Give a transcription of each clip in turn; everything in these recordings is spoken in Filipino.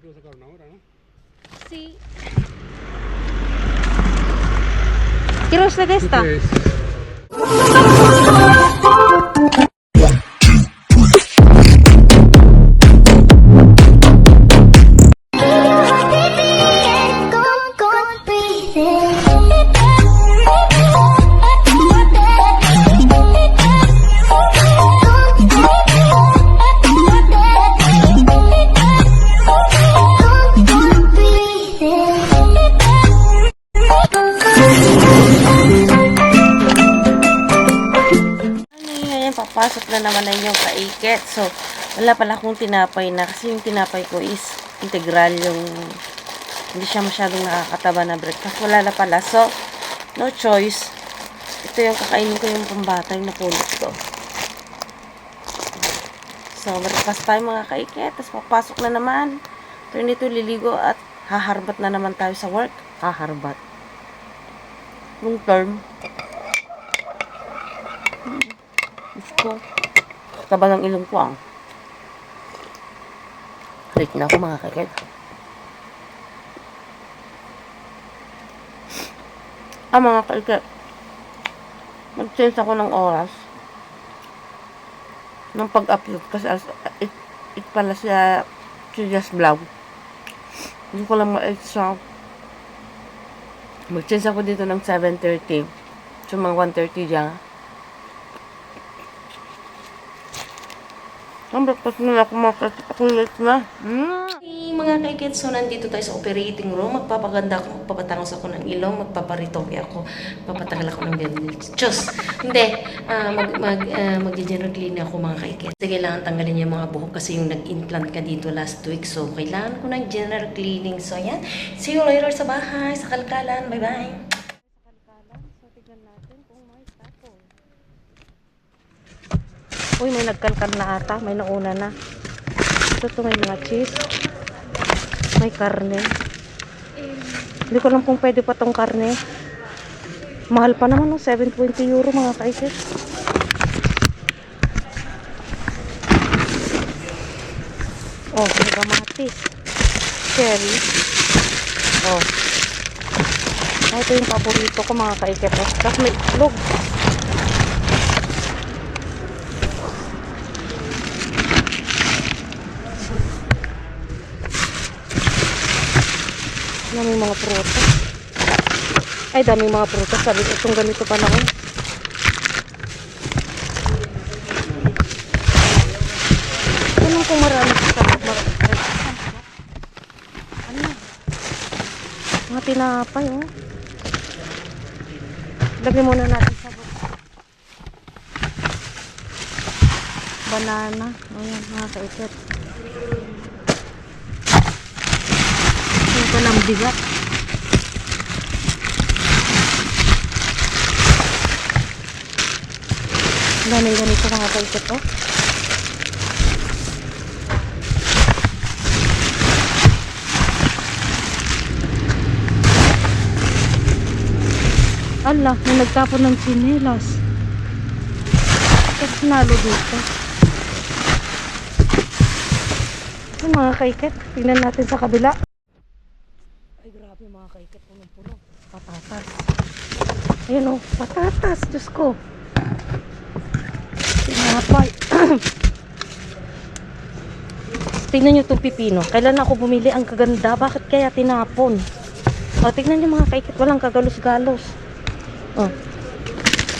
Que lo sacaron ahora, ¿no? Sí. ¿Quiere usted esta? Wala pala akong tinapay na kasi yung tinapay ko is integral yung hindi siya masyadong nakakataba na breakfast. Wala na pala. So, no choice. Ito yung kakainin ko yung pambata yung napulot ko. So, breakfast tayo mga kaiket. Tapos papasok na naman. Turn ito liligo at haharbat na naman tayo sa work. Haharbat. Long term. Diyos ko. Taba ng ilong ko ah. Late na ako mga kakit. Ah mga kakit. Mag-change ako ng oras. Ng pag-upload kasi as, it, it pala siya Julia's vlog. Hindi ko lang siya. Mag-change ako dito ng 7.30. So mga 1.30 dyan. Ang breakfast nila kumakas. Ako late na. Mm. Hey, mga kaikets, so nandito tayo sa operating room. Magpapaganda ako, magpapatangos ako ng ilong, magpaparitoke ako, magpapatagal ako ng belly. Diyos! Hindi, ah, mag, mag, uh, mag-general clean ako mga kaikets. Kasi kailangan tanggalin yung mga buhok kasi yung nag-implant ka dito last week. So, kailangan ko ng general cleaning. So, yan. See you later sa bahay, sa kalkalan. Bye-bye! Uy, may nagkalkal na ata. May nauna na. Ito to may mga cheese. May karne. Hindi ko alam kung pwede pa tong karne. Mahal pa naman, no? 720 euro mga kaisis. Oh, may kamatis. Cherry. Oh. Ah, ito yung paborito ko mga kaiket. Oh. Tapos may itlog. Daming mga prutas. Ay, daming mga prutas. Sabi ko, itong ganito pa na Anong kung marami sa ano? Mga tinapay, oh. Lagyan muna natin sabot. Banana. Ayan, mga kaikit. Ito ng bigat. Dami ganito mga kaikit, oh. Ala, may nagtapon ng chinelas. Tapos nalo dito. Ito mga kaikit. Tingnan natin sa kabila. Grabe mga kaikit. Punong-puno. Patatas. Ayan o, patatas. Diyos ko. Tinapay. Tingnan nyo itong pipino. Kailan ako bumili? Ang kaganda. Bakit kaya tinapon? O, tingnan nyo mga kaikit. Walang kagalos-galos. O.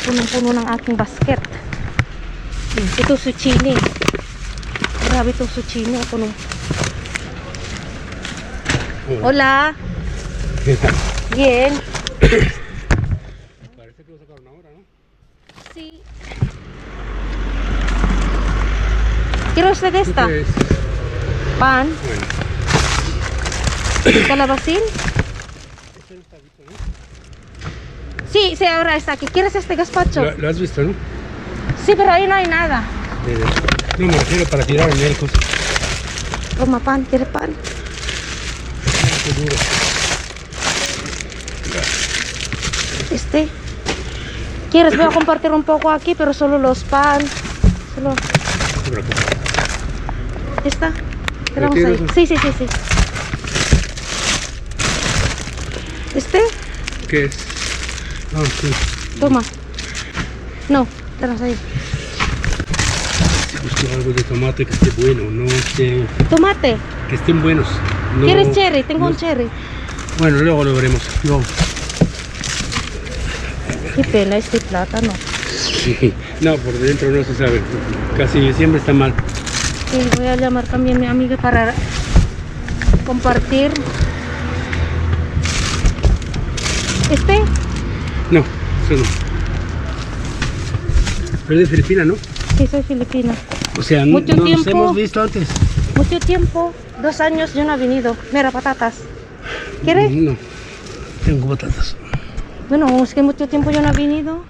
Punong-puno ng aking basket. Hmm, ito zucchini. Grabe itong zucchini. Punong. Hola. Bien. Parece que lo sacaron ahora, ¿no? Sí. ¿Quiere usted esta? ¿Qué es? Pan. Bueno, ¿Calabacín? este no está visto, ¿no? Sí, sí, ahora está aquí. ¿Quieres este gazpacho? Lo, lo has visto, ¿no? Sí, pero ahí no hay nada. Eh, no me refiero para tirar en el coso. Toma pan, ¿quiere pan? Qué duro. este. ¿Quieres? Voy a compartir un poco aquí, pero solo los pan. Solo... ¿Esta? Tenemos ahí. Sí, sí, sí, sí. ¿Este? ¿Qué es? Ah, sí. Toma. No, tenemos ahí. Busco pues algo de tomate que esté bueno, no sé? ¿Tomate? Que estén buenos. ¿Quieres cherry? Tengo un cherry. Bueno, luego lo veremos. Luego. Qué pena este plátano. Sí. No, por dentro no se sabe. Casi siempre está mal. Sí, voy a llamar también a mi amiga para compartir. Este, No, eso no. Pero es de Filipina, ¿no? sí, soy filipina. O sea, Mucho no nos tiempo. hemos visto antes. Mucho tiempo, dos años yo no he venido. Mira, patatas. ¿Quieres? No. Tengo patatas. Bueno, es que mucho tiempo yo no he venido.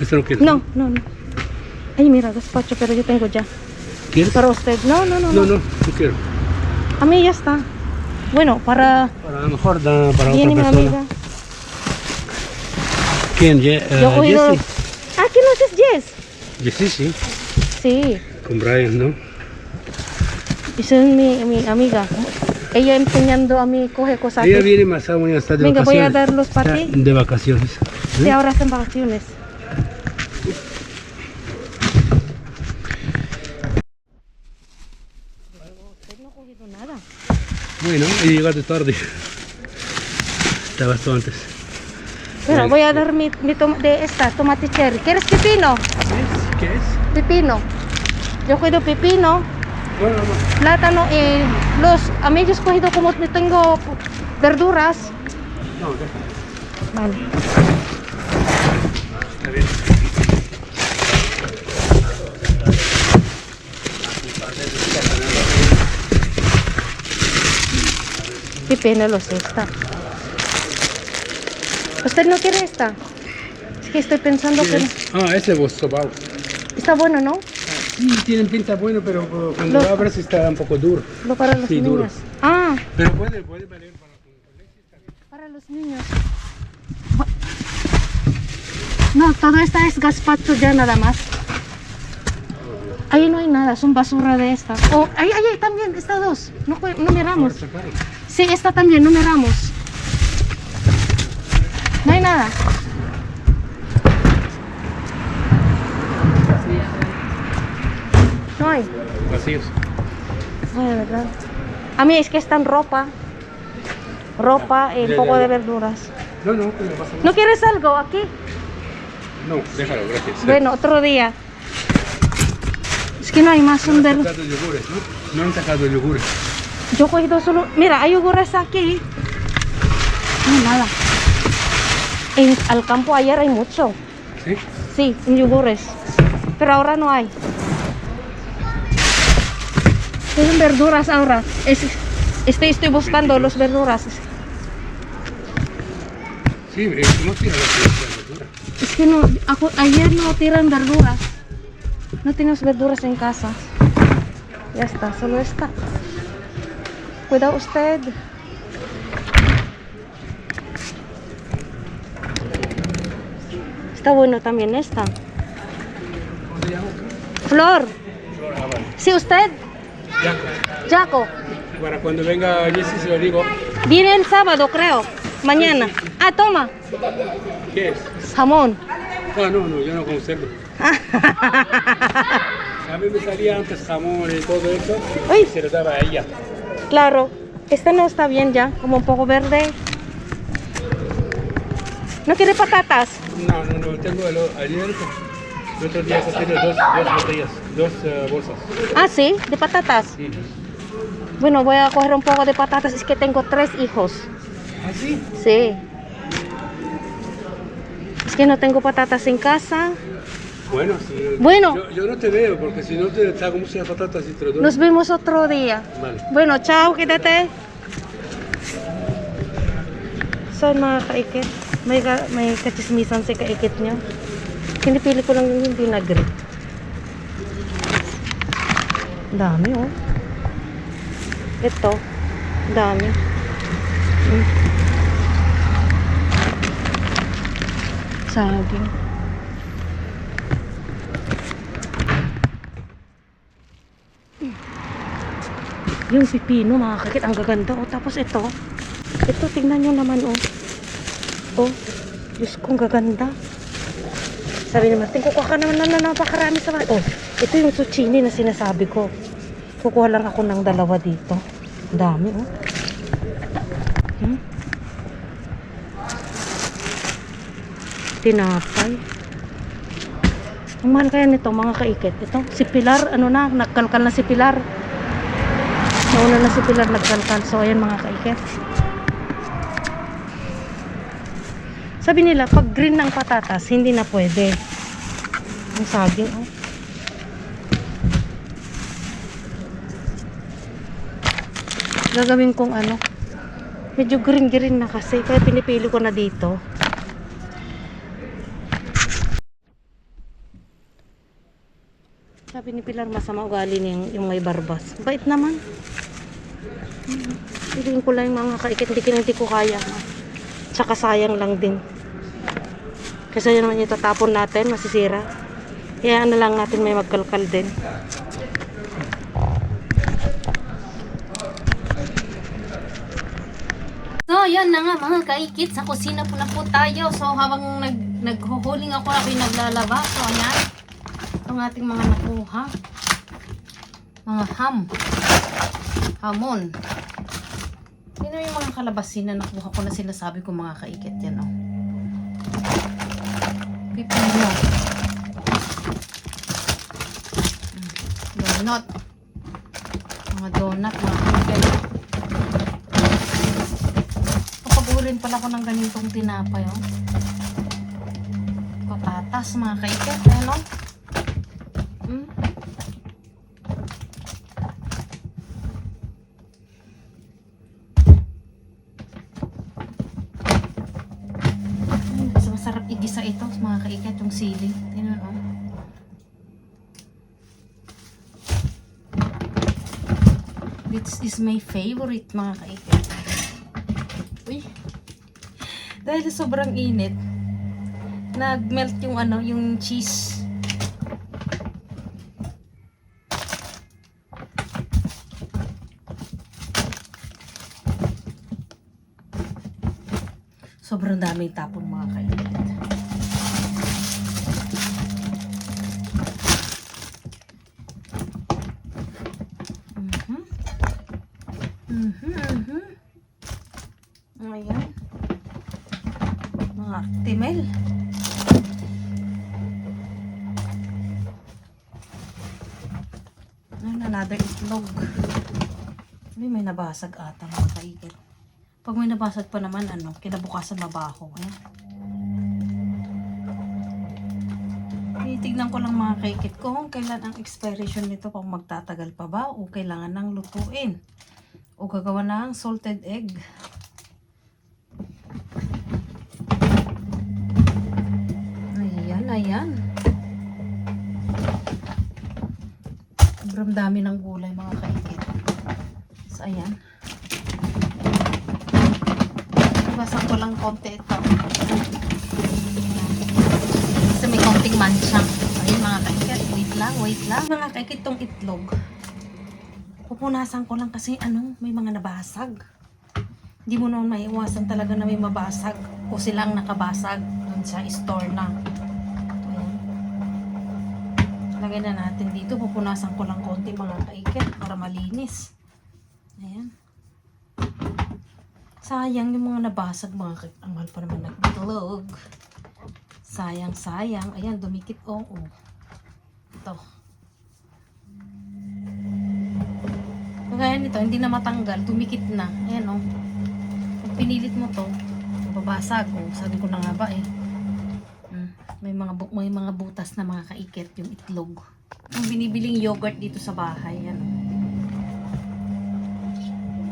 ¿Esto no quieres? No, no, no. Ay, mira, despacho, pero yo tengo ya. ¿Quieres? Para usted. No, no, no, No, no. no, quiero. A mí ya está. Bueno, para... Para lo mejor da para Viene mi otra persona. amiga. ¿Quién? Ye- eh, Yo he oído... Jessie. Ah, ¿qué no haces Jess? Jessie, sí. Sí, Con Brian, ¿no? esa es mi, mi amiga. Ella enseñando a mí coge cosas. Ella viene más está de Venga, voy a vacaciones. darlos para ti. De vacaciones. Sí, ¿Eh? ahora están vacaciones. Usted no ha cogido nada. Bueno, he llegado tarde. Estabas tú antes. Mira, voy a dar mi, mi de esta, tomate cherry. ¿Quieres pepino? ¿Qué es? Pepino. Yo cuido pepino, Bueno, no. plátano y los... A mí yo he escogido como tengo verduras. No. Vale. Está bien. Qué pena los esta. ¿Usted no quiere esta? Es que estoy pensando que... Ah, ese es sobao. Está bueno, ¿no? Sí, tienen pinta bueno, pero cuando Lo- abres está un poco duro. Lo para los Sí, duro. niños. Ah, Pero puede, puede valer para para los niños. No, todo esta es gazpacho ya nada más. Ahí no hay nada, son basura de esta. Oh, ahí, ahí, también, estas dos. No, no miramos. Sí, esta también, no miramos. No hay nada. No hay. Vacíos. Ay, de verdad. A mí es que está en ropa. Ropa y un poco ya, de verduras. No, no, pasa. ¿No quieres algo aquí? No, déjalo, gracias. Bueno, otro día. Es que no hay más, No han sacado yogures, ¿no? No han sacado yogures. Yo he cogido solo... Mira, hay yogures aquí. No, nada. En, al campo ayer hay mucho. ¿Sí? Sí, en yogures. Pero ahora no hay. Tienen verduras ahora. Es, estoy, estoy buscando los verduras. Sí, eh, no tiene la verdura. Es que no, ayer no tiran verduras. No tenemos verduras en casa. Ya está, solo esta. Cuida usted. Está bueno también esta. Flor. ¿Sí usted? Jaco. Para cuando venga Jessy se lo digo. Viene el sábado, creo. Mañana. Ah, toma. ¿Qué es? Jamón. Ah, no, no, yo no como cerdo. A mí me salía antes jamón y todo eso. Uy. Y se lo daba a ella. Claro, este no está bien ya, como un poco verde. ¿No quiere patatas? No, no, no, tengo el, ayer, el otro día cogí dos, dos botellas, dos eh, bolsas. Ah, sí, de patatas. Ujú. Bueno, voy a coger un poco de patatas, es que tengo tres hijos. ¿Ah, sí? Sí. Es que no tengo patatas en casa. Bueno, sí. Bueno. Yo, yo no te veo porque si no te, hago muchas patatas y te lo doy. Nos vemos otro día. Vale. Bueno, chao, quédate. So, mga kaikit, may, may kachismisan si kaikit. Pinipili ko lang yung vinaigrette. Dami, oh. Ito, dami. Mm. Saging. Yung pipino, mga kakit, ang gaganda. Oh, tapos ito, Ito, tingnan nyo naman, oh. Oh, Diyos kong gaganda. Sabi ni Martin, kukuha ka naman na napakarami sa bahay. Oh, ito yung zucchini na sinasabi ko. Kukuha lang ako ng dalawa dito. Dami, oh. Hmm? Tinapay. Ang mahal kaya nito, mga kaikit. Ito, si Pilar, ano na, nagkalkal na si Pilar. Nauna na si Pilar nagkalkal. So, ayan mga kaikit. Sabi nila, pag green ng patatas, hindi na pwede. Ang saging, oh. Gagawin kong ano, medyo green-green na kasi, kaya pinipili ko na dito. Sabi ni Pilar, masama ugali niya yung, may barbas. Bait naman. Piliin ko lang yung mga kaikit, hindi, hindi ko kaya. Tsaka sayang lang din. Kasi yun naman yung tatapon natin, masisira. Kaya ano lang natin may magkalkal din. So, yan na nga mga kaikit. Sa kusina po na po tayo. So, habang nag, naghuhuling ako, ako yung naglalaba. So, ayan. Itong ating mga nakuha. Mga ham. Hamon. Sino yung mga kalabasin na nakuha ko na sinasabi ko mga kaikit? Yan, oh. Pipino. Mm, Donut. Mga donut, mga kaikit. Papagurin pala ko ng ganitong tinapay, oh. Patatas, mga kaiket, ano? Hmm? Hmm, mas masarap igisa ito, mga kaiket, yung sili. Tingnan, oh. This is my favorite, mga kaiket. Uy. Dahil sobrang init, nag-melt yung ano, yung cheese. Sobrang daming tapon mga kaibigan. Nabasag ata mga kaikit. Pag may nabasag pa naman, ano, kinabukasan mabaho. Ayan. Tinitignan ko lang mga kaikit ko kung kailan ang expiration nito kung magtatagal pa ba o kailangan nang lutuin o gagawa ng salted egg. Ayan, ayan. Sobrang dami ng gulay mga kaikit. So, ayan. Basak ko lang konti ito. Kasi may konting mancha. Ayun mga kaikit. Wait lang, wait lang. Mga kaikit tong itlog. Pupunasan ko lang kasi ano, may mga nabasag. Hindi mo naman maiwasan talaga na may mabasag o silang nakabasag dun sa store na. Ayan. Lagay na natin dito. Pupunasan ko lang konti mga kaikit para malinis. Ayan. Sayang yung mga nabasag mga kaikit. Ang mahal pa naman nagtulog. Sayang, sayang. Ayan, dumikit. Oo. Oh, Ito. Kagaya nito, hindi na matanggal. Dumikit na. Ayan oh. Pag pinilit mo to, babasag. Oh, sabi ko na nga ba eh. Mm, May mga may mga butas na mga kaikit yung itlog. Ang binibiling yogurt dito sa bahay, yan.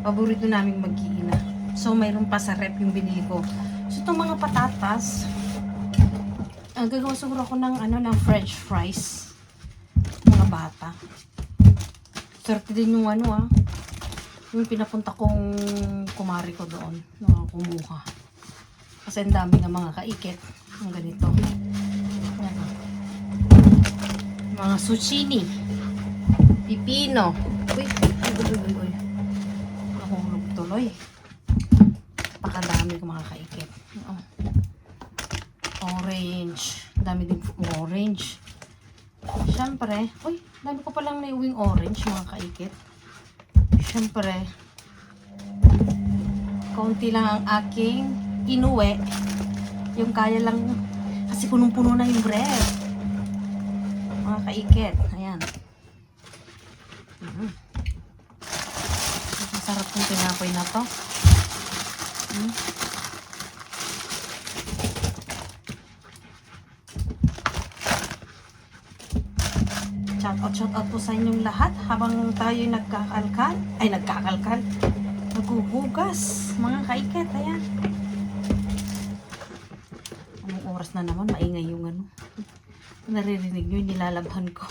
Paborito naming mag-iina. So mayroon pa sa rep yung binili ko. So itong mga patatas, ang gagawa siguro ako ng ano ng french fries. Mga bata. Swerte din yung ano ah. Yung pinapunta kong kumari ko doon. Na kumuha. Kasi ang dami ng mga kaikit. Ang ganito. Yan ah. Mga zucchini. Pipino. Uy, uy, uy, uy, uy. Tuloy. dami ko. Oo. Orange. Dami din orange. Siyempre, uy, dami ko palang naiuwing orange mga kaikit. Siyempre, kaunti lang ang aking inuwi. Yung kaya lang, kasi punong-puno na yung ref. Mga kaikit. Ayan. Mm. Masarap yung pinapoy na to. Mm. Shout out, shout out po sa inyong lahat habang tayo nagkakalkal, ay nagkakalkal, naghuhugas, mga kaiket, ayan. Anong oras na naman, maingay yung ano. Naririnig nyo, nilalabhan ko.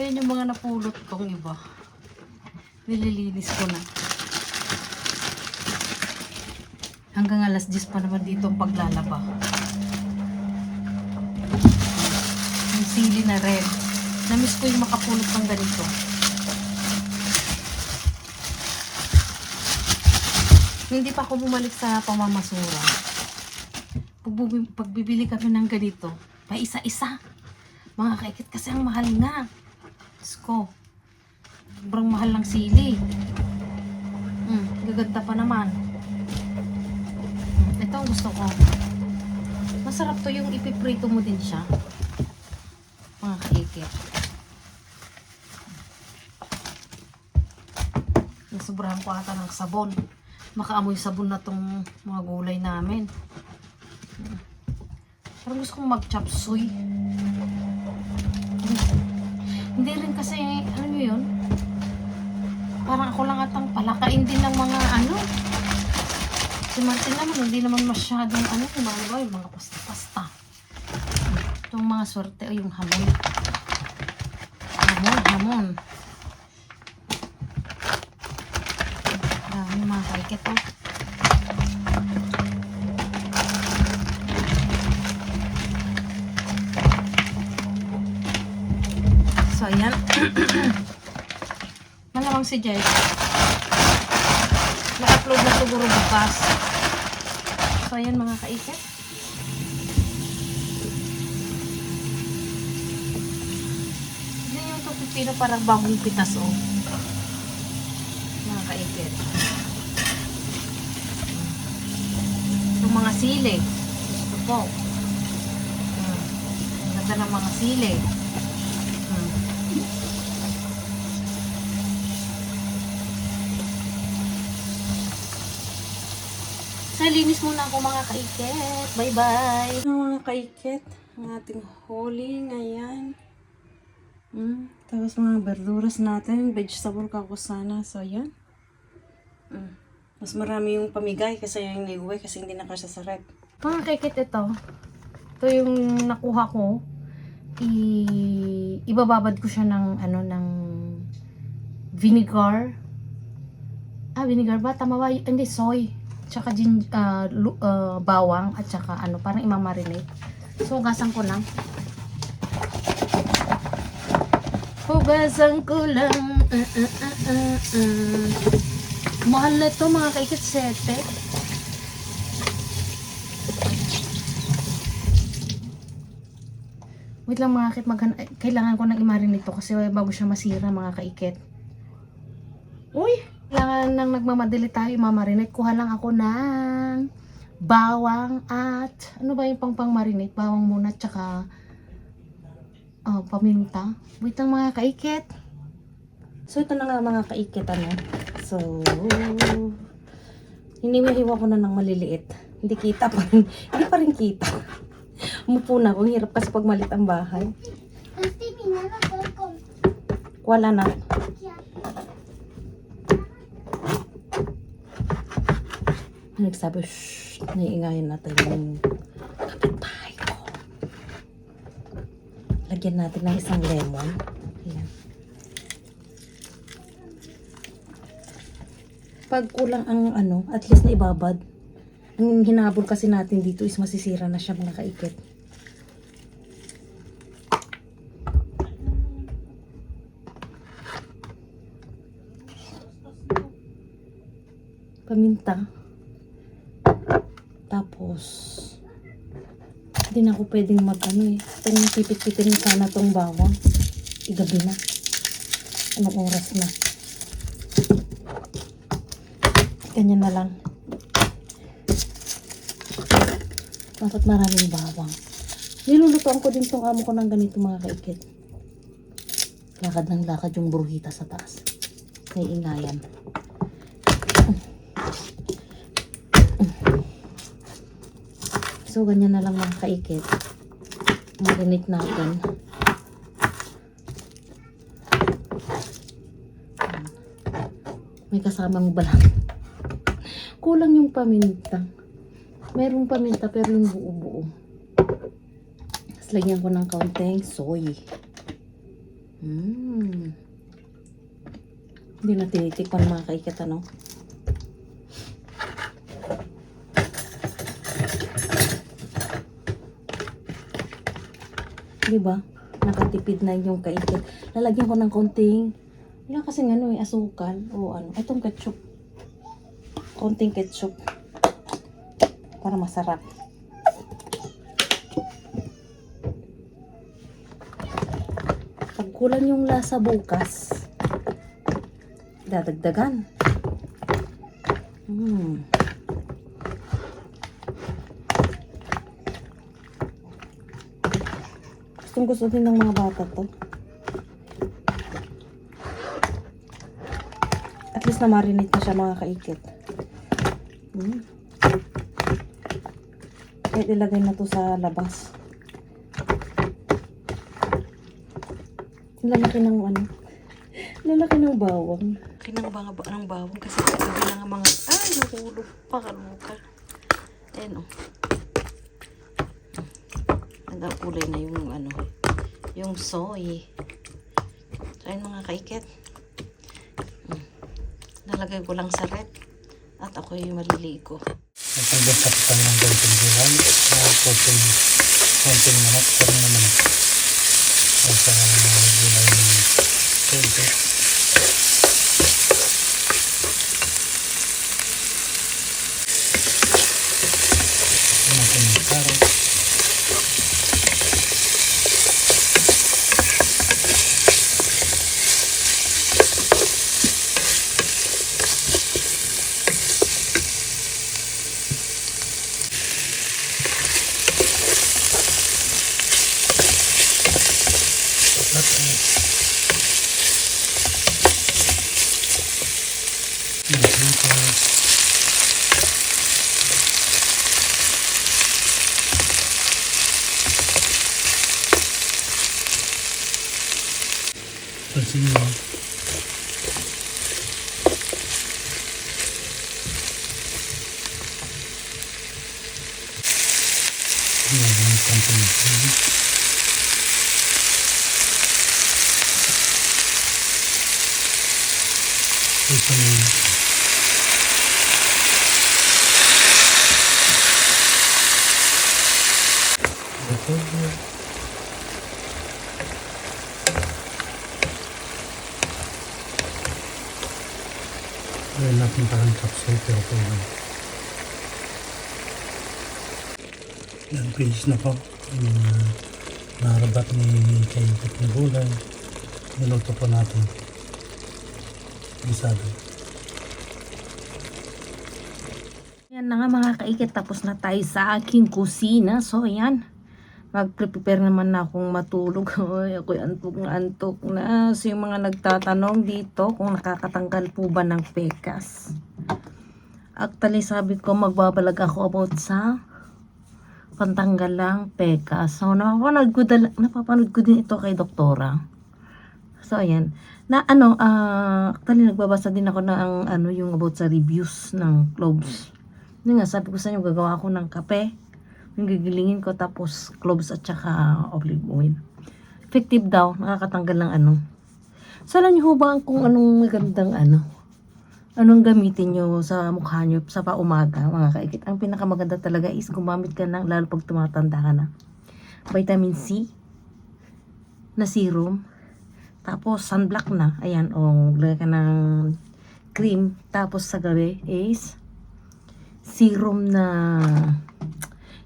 Ayan yung mga napulot kong iba. Nililinis ko na. Hanggang alas 10 pa naman dito ang paglalaba. Yung sili na red. Namiss ko yung makapulot ng ganito. Hindi pa ako bumalik sa pamamasura. Pag, bubi- pag bibili kami ng ganito, pa isa-isa. Mga kaikit kasi ang mahal na. Diyos. Sobrang mahal ng sili. Hmm, gaganda pa naman. Hmm, ito ang gusto ko. Masarap to yung ipiprito mo din siya. Mga kaikit. Nasubrahan ko ata ng sabon. Makaamoy sabon na tong mga gulay namin. Hmm. Gusto kong mag-chop suey. Hindi rin kasi, ano yun? Parang ako lang atang palakain din ng mga ano. Si Martin naman, hindi naman masyadong ano, yung mga, pasta-pasta. Itong mga swerte o yung hamon. Hamon, hamon. Dami mga kaikit oh. So, ayan. Malamang si Jay. Na-upload na siguro bukas. So, ayan mga kaikit. Yan yung to pipino parang bagong pitas oh. Mga kaikit. Yung mga sili. Ko. Hmm. Ang Ganda ng mga sili. Sa linis muna ako mga kaiket. Bye-bye. Mga kaikit, ang ating holing, ayan. Mm. Tapos mga verduras natin, vegetable kakusana. So, ayan. Mm. Mas marami yung pamigay kasi yung naiuwi kasi hindi nakasya sa rep. Mga kaikit ito. Ito yung nakuha ko. I ibababad ko siya ng ano ng vinegar. Ah, vinegar ba? Tama ba? Hindi, soy. Tsaka gin, lu- ah, bawang at tsaka ano, parang imamarinate. So, hugasan ko lang. Hugasan ko lang. Ah, ah, ah, ah, ah. Mahal na to mga kaikit sete. Wait lang mga kit, kailangan ko nang i-marinate to kasi bago siya masira mga kaikit. Uy! Kailangan nang nagmamadali tayo i-marinate. Kuha lang ako ng bawang at ano ba yung pang pang marinate? Bawang muna tsaka oh, paminta. Wait lang mga kaikit. So, ito na nga mga kaikit, ano. So, hiniwa-hiwa ko na ng maliliit. Hindi kita pa rin. Hindi pa rin kita. Umupo na ako. Hirap kasi pag malit ang bahay. Wala na. Nagsabi, shh, naiingayan natin yung kapitbahay ko. Lagyan natin ng isang lemon. Ayan. Pag kulang ang ano, at least na ibabad. Ang hinabol kasi natin dito is masisira na siya mga kaikit. Paminta. Tapos, hindi na ako pwedeng mag ano eh. Itong pipit-pitin sana tong bawang. Igabi na. Anong oras na? Ganyan na lang. Dapat maraming bawang. Nilulutoan ko din tong amo ko ng ganito mga kaikit. Lakad ng lakad yung bruhita sa taas. Naiingayan. So, ganyan na lang mga kaikit. Marinate natin. May kasamang balang. Kulang yung paminta. Merong paminta pero yung buo-buo. Tapos lagyan ko ng kaunting soy. Mmm. Hindi na tinitikpan mga kaikit ano. Di? Nakatipid na yung kaikit. Lalagyan ko ng konting wala kasi ano eh, asukal o ano. Itong ketchup. Konting ketchup. Para masarap. Pag yung lasa bukas, dadagdagan. Hmm. Gustong gusto din ng mga bata to. At least na marinate na siya mga kaikit. Hmm. Kahit ilagay na to sa labas. Lalaki ng ano. Lalaki ng bawang. Laki ng, bang, ng bawang kasi sabi na nga mga, ay, nahulog pa, kaluka. Ayan o. Nagkakulay na yung ano, yung soy. So, mga kaikit. Nalagay ko lang sa red. At ako yung maliligo. Hanggang sa pitang ng gawin gulay, uh, konting, konting manok, pero na manok. At sa uh, gulay ng konti. Natin yung carrot. At uh, Dito. Pansin mo. Ayan, yung konting sili. Ito na yun. Ito yun. Gawin natin parang capsule pero ito yun. Yan, finish na po. Yung uh, narabat ni kay Pit ng gulay. Niluto po natin. Bisado. Yan na nga mga kaikit, tapos na tayo sa aking kusina. So, ayan. Mag-prepare naman na akong matulog. Ay, antok na antok na. So, yung mga nagtatanong dito kung nakakatanggal po ba ng pekas. Actually, sabi ko magbabalag ako about sa pantanggal lang pekas. So, napapanood ko, dal- napapanood ko din ito kay doktora. So, ayan. Na ano, ah, actually nagbabasa din ako ng ano, yung about sa reviews ng cloves. Yun nga, sabi ko sa inyo, gagawa ako ng kape. Gigilingin ko, tapos cloves at saka olive oil. Effective daw, nakakatanggal ng ano. So, alam niyo ho ba kung anong magandang ano? Anong gamitin nyo sa mukha nyo sa paumaga, mga kaikit? Ang pinakamaganda talaga is gumamit ka ng, lalo pag tumatanda ka na, vitamin C na serum. Tapos, sunblock na. Ayan, o, lagay ka ng cream. Tapos, sa gabi is serum na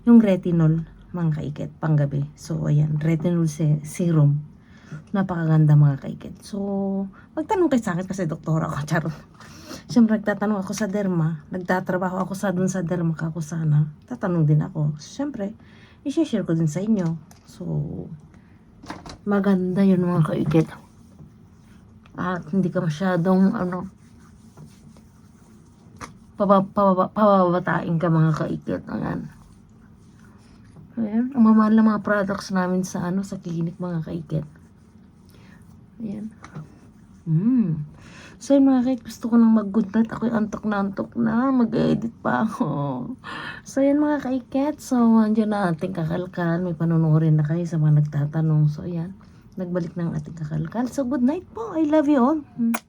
yung retinol mga kaikit panggabi. So ayan, retinol se- serum. Napakaganda mga kaikit. So, magtanong kayo sa akin kasi doktora ako, charot. Siyempre, nagtatanong ako sa derma. Nagtatrabaho ako sa dun sa derma kako sana. Tatanong din ako. Siyempre, i-share ko din sa inyo. So, maganda yun mga kaikit. At hindi ka masyadong, ano, paba, pababa, pababatain ka mga kaikit. Ayan. Ayan. Ang mamahal na mga products namin sa, ano, sa clinic mga kaikit. Ayan. Mm. So yun mga kait, gusto ko nang mag-good. Ako'y antok na antok na. Mag-edit pa ako. So yun mga kaiket. So andyan na ating kakalkal. May panunurin na kayo sa mga nagtatanong. So ayan. Nagbalik na ang ating kakalkal. So good night po. I love you all. Mm.